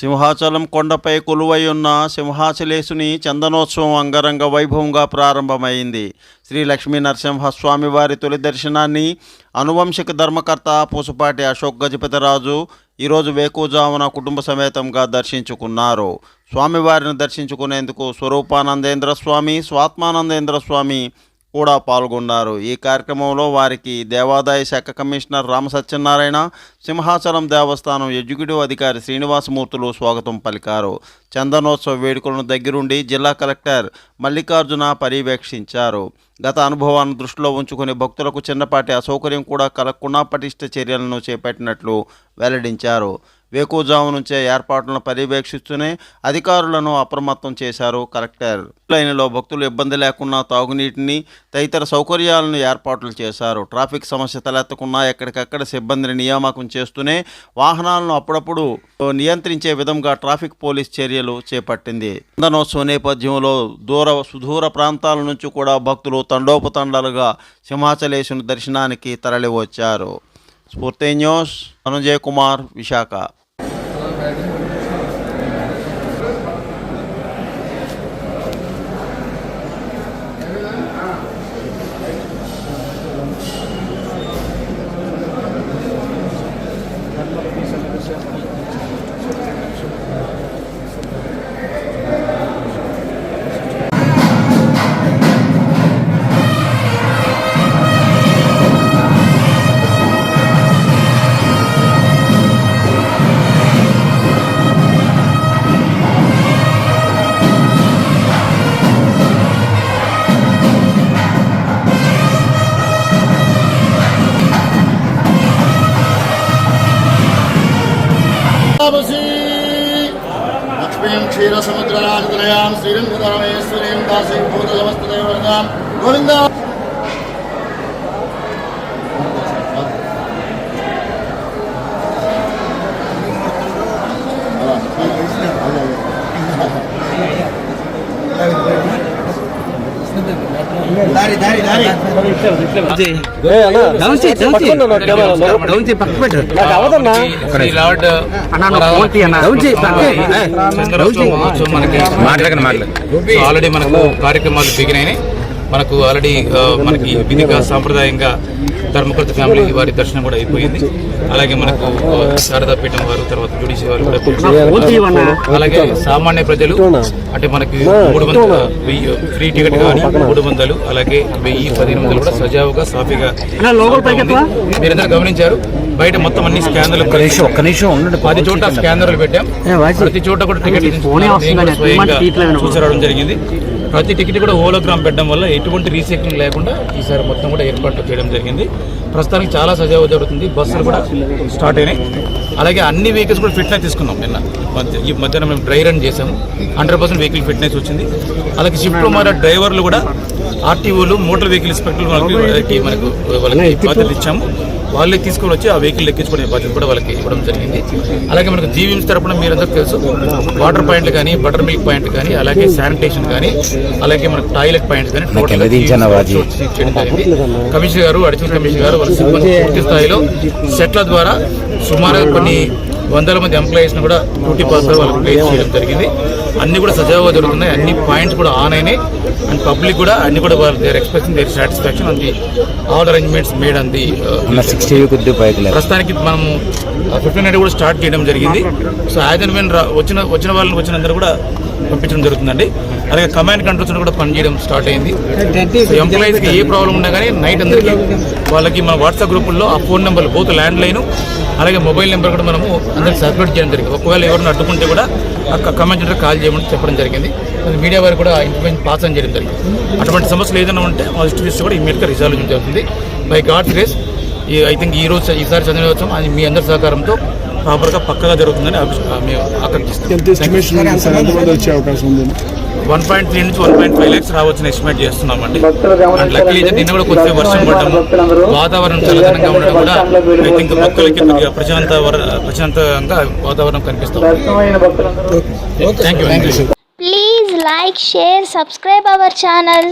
సింహాచలం కొండపై కొలువై ఉన్న సింహాచలేశుని చందనోత్సవం అంగరంగ వైభవంగా ప్రారంభమైంది. శ్రీ లక్ష్మీ నరసింహస్వామి వారి తొలి దర్శనాన్ని అనువంశిక ధర్మకర్త పూసపాటి అశోక్ గజపతిరాజు ఈరోజు వేకుజామున కుటుంబ సమేతంగా దర్శించుకున్నారు. స్వామివారిని దర్శించుకునేందుకు స్వరూపానందేంద్ర స్వామి స్వాత్మానందేంద్ర స్వామి కూడా పాల్గొన్నారు. ఈ కార్యక్రమంలో వారికి దేవాదాయ శాఖ కమిషనర్ రామ సత్యనారాయణ సింహాచలం దేవస్థానం ఎగ్జిక్యూటివ్ అధికారి శ్రీనివాసమూర్తులు స్వాగతం పలికారు. చందనోత్సవ వేడుకలను దగ్గరుండి జిల్లా కలెక్టర్ మల్లికార్జున పర్యవేక్షించారు. గత అనుభవాన్ని దృష్టిలో ఉంచుకుని భక్తులకు చిన్నపాటి అసౌకర్యం కూడా కలగకుండా పటిష్ట చర్యలను చేపట్టినట్లు వెల్లడించారు. వేకుజాము నుంచే ఏర్పాట్లను పర్యవేక్షిస్తూనే అధికారులను అప్రమత్తం చేశారు కలెక్టర్. లైన్లో భక్తులు ఇబ్బంది లేకుండా తాగునీటిని తదితర సౌకర్యాలను ఏర్పాట్లు చేశారు. ట్రాఫిక్ సమస్య తలెత్తకుండా ఎక్కడికక్కడ సిబ్బందిని నియామకం చేస్తూనే వాహనాలను అప్పుడప్పుడు నియంత్రించే విధంగా ట్రాఫిక్ పోలీస్ చర్యలు చేపట్టింది. చందనోత్సవ నేపథ్యంలో దూర సుదూర ప్రాంతాల నుంచి కూడా భక్తులు తండోపతండాలుగా సింహాచలేశుని దర్శనానికి తరలివచ్చారు. స్ఫూర్తి న్యూస్ అనుజయ్ కుమార్ విశాఖ. తాపసీ లక్ష్మీం క్షీరసముద్రరాజతనయాం శ్రీరంగధరమేశ్వరీం దాసీం భూతసమస్తదేవతాం గోవిందా మాట్లాడకండి మాట్లాడు సో ఆల్రెడీ మనకు కార్యక్రమాలు బిగినాయి మనకు ఆల్రెడీ మనకి విధిగా సాంప్రదాయంగా ధర్మకృత ఫ్యామిలీ వారి దర్శనం కూడా అయిపోయింది. అలాగే మనకు ఆ, శారదా పీఠం వారు తర్వాత జుడిషి వారు కూడా. అలాగే సామాన్య ప్రజలు అంటే మనకి మూడు వందల వెయ్యి ఫ్రీ టికెట్ కానీ మూడు వందలు అలాగే వెయ్యి పదిహేను వందలు కూడా సజావుగా సాఫీగా. మీరందరూ గమనించారు. బయట మొత్తం అన్ని స్కానర్లు ఒక్క నిమిషం ఉండండి పది చోట్ల స్కానర్లు పెట్టాం. ప్రతి చోట కూడా టికెట్ స్వయంగా చూసరావడం జరిగింది. ప్రతి టికెట్ కూడా హోలోగ్రామ్ పెట్టడం వల్ల ఎటువంటి రీసైక్లింగ్ లేకుండా ఈసారి మొత్తం కూడా ఏర్పాట్లు చేయడం జరిగింది. ప్రస్తుతానికి చాలా సజావు జరుగుతుంది. బస్సులు కూడా స్టార్ట్ అయినాయి. అలాగే అన్ని వెహికల్స్ కూడా ఫిట్నెస్ తీసుకున్నాం నిన్న. ఈ మధ్యాహ్నం మేము డ్రై రన్ చేసాము హండ్రెడ్ పర్సెంట్ వెహికల్ ఫిట్నెస్ వచ్చింది. అలాగే షిఫ్ట్ మారే డ్రైవర్లు కూడా ఆర్టీఓలు మోటార్ వెహికల్ ఇన్స్పెక్టర్లు వాళ్ళకి మనకు వాళ్ళకి బాధ్యత ఇచ్చాము. వాళ్ళే తీసుకొని వచ్చి ఆ వెహికల్ ఎక్కించుకునే బాధ్యత కూడా వాళ్ళకి ఇవ్వడం జరిగింది అలాగే మనకు జీవీఎంస్ తరపున మీరందరూ తెలుసు వాటర్ పాయింట్లు కానీ బటర్ మిల్క్ పాయింట్ కానీ అలాగే శానిటేషన్ కానీ అలాగే మనకు టాయిలెట్ పాయింట్స్ కానీ. కమిషనర్ గారు అడిషనల్ కమిషనర్ గారు వాళ్ళ సిబ్బంది పూర్తి స్థాయిలో సెట్ల ద్వారా సుమారుగా కొన్ని వందల మంది ఎంప్లాయీస్ను కూడా డ్యూటీ పాస్ వాళ్ళకి ప్లేస్ చేయడం జరిగింది. అన్ని కూడా సజావుగా జరుగుతున్నాయి. అన్ని పాయింట్స్ కూడా ఆన్ అయినాయి. అండ్ పబ్లిక్ కూడా అన్ని కూడా their expressing their satisfaction and the all arrangements made and the ప్రస్తుతానికి మనం ఫిఫ్టీన్ హండ్రెడ్ కూడా స్టార్ట్ చేయడం జరిగింది. సో యాజ్ అండ్ వెన్ వచ్చిన వచ్చిన వాళ్ళని వచ్చిన అందరూ కూడా పంపించడం జరుగుతుందండి. అలాగే కమాండ్ కంట్రోల్స్ కూడా పనిచేయడం స్టార్ట్ అయింది. ఎంప్లాయీస్కి ఏ ప్రాబ్లం ఉన్నా కానీ నైట్ అందరికీ వాళ్ళకి మన వాట్సాప్ గ్రూపుల్లో ఆ phone number both landline అలాగే మొబైల్ నెంబర్ కూడా మనము అందరికి సర్క్యులేట్ చేయడం జరిగింది. ఒకవేళ ఎవరిని అడ్డుకుంటే కూడా ఆ కమాండ్ సెంటర్ కాల్ చేయమని చెప్పడం జరిగింది. అది మీడియా వారికి కూడా ఇన్ఫర్మేషన్ పాస్ అని చేయడం జరిగింది. అటువంటి సమస్యలు ఏదైనా ఉంటే మా దృష్టి తీస్తే కూడా ఇమీడియట్గా రిజాల్వ్ జరుగుతుంది. బై గాడ్ గ్రేస్ ఈ ఐ థింక్ ఈ రోజు ఈసారి చంద్రోత్సవం అది మీ అందరి సహకారంతో ప్రాపర్గా పక్కగా జరుగుతుందని మేము ఆకాంక్షిస్తాం వన్ పాయింట్ త్రీ నుంచి వన్ పాయింట్ ఫైవ్ ల్యాక్స్ రావచ్చని ఎస్టిమేట్ చేస్తున్నామండి. అండ్ లక్కీ నిన్న కూడా కొద్దిగా వర్షం పడటము వాతావరణం చల్లదనంగా ఉండడం కూడా ఐ థింక్ భక్తులకి కొద్దిగా ప్రశాంత వర- ప్రశాంతంగా వాతావరణం కనిపిస్తుంది thank you thank you Please like, share, subscribe our channel.